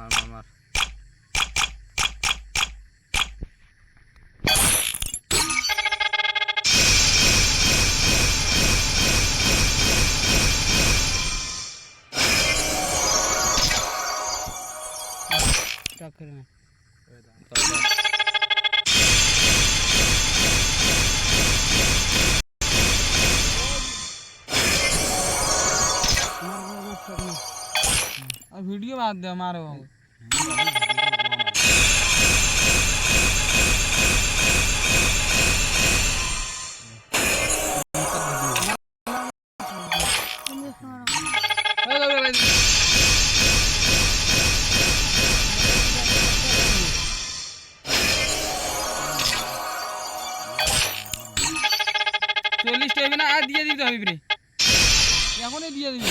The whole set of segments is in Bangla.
মার মার মার টক করে ভিডিও বাদ দে মারো চল্লিশ না আর দিয়ে দিতে হবে এখনই দিয়ে দিবি।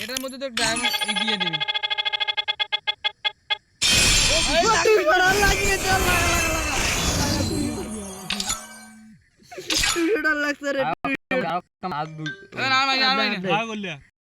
এটার মধ্যে- তো ডায়মন্ড দিয়ে দিবি লাগছে রে